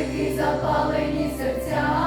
Вики запалені серця.